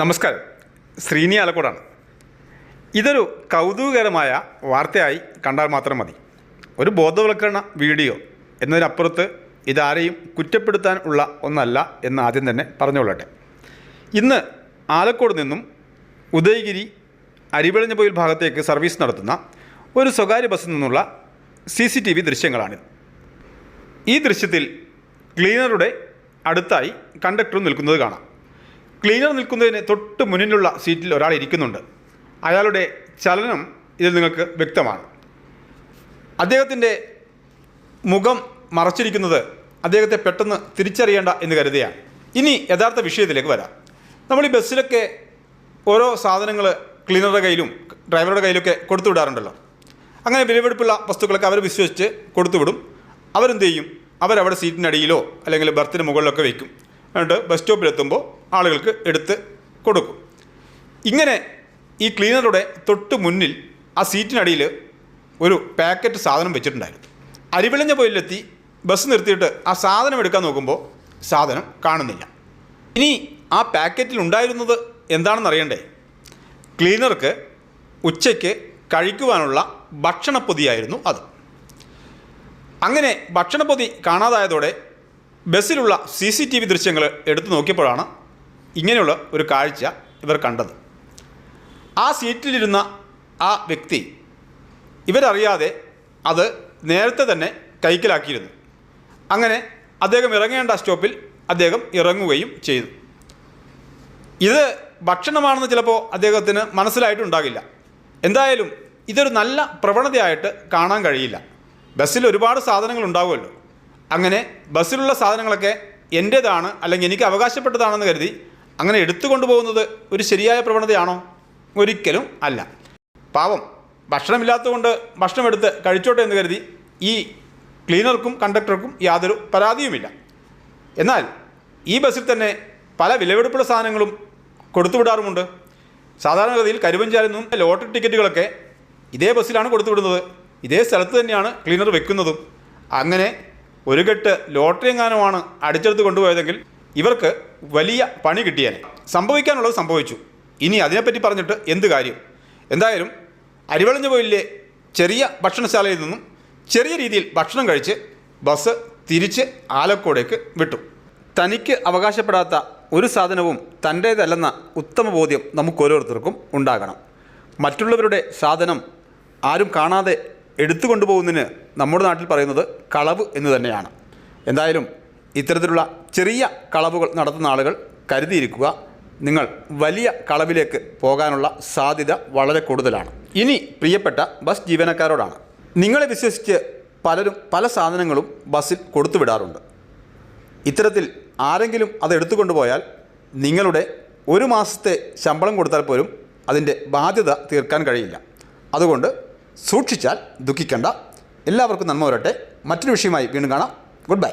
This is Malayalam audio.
നമസ്കാരം. ശ്രീനി ആലക്കോടാണ്. ഇതൊരു കൗതുകകരമായ വാർത്തയായി കണ്ടാൽ മാത്രം മതി. ഒരു ബോധവൽക്കരണ വീഡിയോ എന്നതിനപ്പുറത്ത് ഇതാരെയും കുറ്റപ്പെടുത്താൻ ഉള്ള ഒന്നല്ല എന്ന് ആദ്യം തന്നെ പറഞ്ഞുകൊള്ളട്ടെ. ഇന്ന് ആലക്കോട് നിന്നും ഉദയഗിരി അരിവെളിഞ്ഞപോയിൽ ഭാഗത്തേക്ക് സർവീസ് നടത്തുന്ന ഒരു സ്വകാര്യ ബസ്സിൽ നിന്നുള്ള സി സി ടി വി ദൃശ്യങ്ങളാണിത്. ഈ ദൃശ്യത്തിൽ ക്ലീനറുടെ അടുത്തായി കണ്ടക്ടറും നിൽക്കുന്നത് കാണാം. ക്ലീനർ നിൽക്കുന്നതിന് തൊട്ട് മുന്നിലുള്ള സീറ്റിൽ ഒരാൾ ഇരിക്കുന്നുണ്ട്. അയാളുടെ ചലനം ഇതിൽ നിങ്ങൾക്ക് വ്യക്തമാണ്. അദ്ദേഹത്തിന്റെ മുഖം മറച്ചിരിക്കുന്നത് അദ്ദേഹത്തെ പെട്ടെന്ന് തിരിച്ചറിയേണ്ട എന്ന് കരുതിയാണ് ഇനി യഥാർത്ഥ വിഷയത്തിലേക്ക് വരാം. നമ്മൾ ഈ ബസ്സിലൊക്കെ ഓരോ സാധനങ്ങൾ ക്ലീനറുടെ കയ്യിലും ഡ്രൈവറുടെ കയ്യിലൊക്കെ കൊടുത്തു വിടാറുണ്ടല്ലോ. അങ്ങനെ വിലപിടിപ്പുള്ള വസ്തുക്കളൊക്കെ അവർ വിശ്വസിച്ച് കൊടുത്തു കൊടുത്തുവിടും അവരെന്ത് ചെയ്യും? അവരവിടെ സീറ്റിനടിയിലോ അല്ലെങ്കിൽ ബർത്തിന് മുകളിലൊക്കെ വയ്ക്കും എന്നിട്ട് ബസ് സ്റ്റോപ്പിലെത്തുമ്പോൾ ആളുകൾക്ക് എടുത്ത് കൊടുക്കും. ഇങ്ങനെ ഈ ക്ലീനറുടെ തൊട്ട് മുന്നിൽ ആ സീറ്റിനടിയിൽ ഒരു പാക്കറ്റ് സാധനം വെച്ചിട്ടുണ്ടായിരുന്നു. അരിവിളഞ്ഞ പോയിലെത്തി ബസ് നിർത്തിയിട്ട് ആ സാധനം എടുക്കാൻ നോക്കുമ്പോൾ സാധനം കാണുന്നില്ല. ഇനി ആ പാക്കറ്റിൽ ഉണ്ടായിരുന്നത് എന്താണെന്ന് അറിയണ്ടേ? ക്ലീനർക്ക് ഉച്ചയ്ക്ക് കഴിക്കുവാനുള്ള ഭക്ഷണപ്പൊതിയായിരുന്നു അത്. അങ്ങനെ ഭക്ഷണപ്പൊതി കാണാതായതോടെ ബസ്സിലുള്ള സി സി ടി വി ദൃശ്യങ്ങൾ എടുത്തു നോക്കിയപ്പോഴാണ് ഇങ്ങനെയുള്ള ഒരു കാഴ്ച ഇവർ കണ്ടത്. ആ സീറ്റിലിരുന്ന ആ വ്യക്തി ഇവരറിയാതെ അത് നേരത്തെ തന്നെ കൈക്കലാക്കിയിരുന്നു. അങ്ങനെ അദ്ദേഹം ഇറങ്ങേണ്ട സ്റ്റോപ്പിൽ അദ്ദേഹം ഇറങ്ങുകയും ചെയ്തു. ഇത് ഭക്ഷണമാണെന്ന് ചിലപ്പോൾ അദ്ദേഹത്തിന് മനസ്സിലായിട്ടുണ്ടാകില്ല. എന്തായാലും ഇതൊരു നല്ല പ്രവണതയായിട്ട് കാണാൻ കഴിയില്ല. ബസ്സിൽ ഒരുപാട് സാധനങ്ങൾ ഉണ്ടാവുമല്ലോ. അങ്ങനെ ബസ്സിലുള്ള സാധനങ്ങളൊക്കെ എന്റേതാണ് അല്ലെങ്കിൽ എനിക്ക് അവകാശപ്പെട്ടതാണെന്ന് കരുതി അങ്ങനെ എടുത്തു കൊണ്ടുപോകുന്നത് ഒരു ശരിയായ പ്രവണതയാണോ? ഒരിക്കലും അല്ല. പാവം. ഭക്ഷണമില്ലാത്തതുകൊണ്ട് ഭക്ഷണം എടുത്ത് കഴിച്ചോട്ടെ എന്ന് കരുതി ഈ ക്ലീനർക്കും കണ്ടക്ടർക്കും യാതൊരു പരാതിയുമില്ല. എന്നാൽ ഈ ബസ്സിൽ തന്നെ പല വിലവെടുപ്പുള്ള സാധനങ്ങളും കൊടുത്തുവിടാറുമുണ്ട്. സാധാരണഗതിയിൽ കരുവഞ്ചാലിൽ നിന്നും ലോട്ടറി ടിക്കറ്റുകളൊക്കെ ഇതേ ബസ്സിലാണ് കൊടുത്തുവിടുന്നത്. ഇതേ സ്ഥലത്ത് തന്നെയാണ് ക്ലീനർ വെക്കുന്നതും. അങ്ങനെ ഒരു കെട്ട് ലോട്ടറി എങ്ങാനുമാണ് അടിച്ചെടുത്ത് കൊണ്ടുപോയതെങ്കിൽ ഇവർക്ക് വലിയ പണി കിട്ടിയേനെ. സംഭവിക്കാനുള്ളത് സംഭവിച്ചു. ഇനി അതിനെപ്പറ്റി പറഞ്ഞിട്ട് എന്ത് കാര്യം? എന്തായാലും അരിവളഞ്ഞ പോയിലെ ചെറിയ ഭക്ഷണശാലയിൽ നിന്നും ചെറിയ രീതിയിൽ ഭക്ഷണം കഴിച്ച് ബസ് തിരിച്ച് ആലക്കോടേക്ക് വിട്ടു. തനിക്ക് അവകാശപ്പെടാത്ത ഒരു സാധനവും തന്റേതല്ലെന്ന ഉത്തമ ബോധ്യം നമുക്കോരോരുത്തർക്കും ഉണ്ടാകണം. മറ്റുള്ളവരുടെ സാധനം ആരും കാണാതെ എടുത്തു കൊണ്ടുപോകുന്നതിന് നമ്മുടെ നാട്ടിൽ പറയുന്നത് കളവ് എന്ന് തന്നെയാണ്. എന്തായാലും ഇത്തരത്തിലുള്ള ചെറിയ കളവുകൾ നടത്തുന്ന ആളുകൾ കരുതിയിരിക്കുക നിങ്ങൾ വലിയ കളവിലേക്ക് പോകാനുള്ള സാധ്യത വളരെ കൂടുതലാണ്. ഇനി പ്രിയപ്പെട്ട ബസ് ജീവനക്കാരോടാണ്. നിങ്ങളെ വിശ്വസിച്ച് പലരും പല സാധനങ്ങളും ബസ്സിൽ കൊടുത്തു വിടാറുണ്ട്. ഇത്തരത്തിൽ ആരെങ്കിലും അത് എടുത്തുകൊണ്ടുപോയാൽ നിങ്ങളുടെ ഒരു മാസത്തെ ശമ്പളം കൊടുത്താൽ പോലും അതിന്റെ ബാധ്യത തീർക്കാൻ കഴിയില്ല. അതുകൊണ്ട് സൂക്ഷിച്ചാൽ ദുഃഖിക്കേണ്ട. എല്ലാവർക്കും നന്മ വരട്ടെ. മറ്റൊരു വിഷയമായി വീണ്ടും കാണാം. Good bye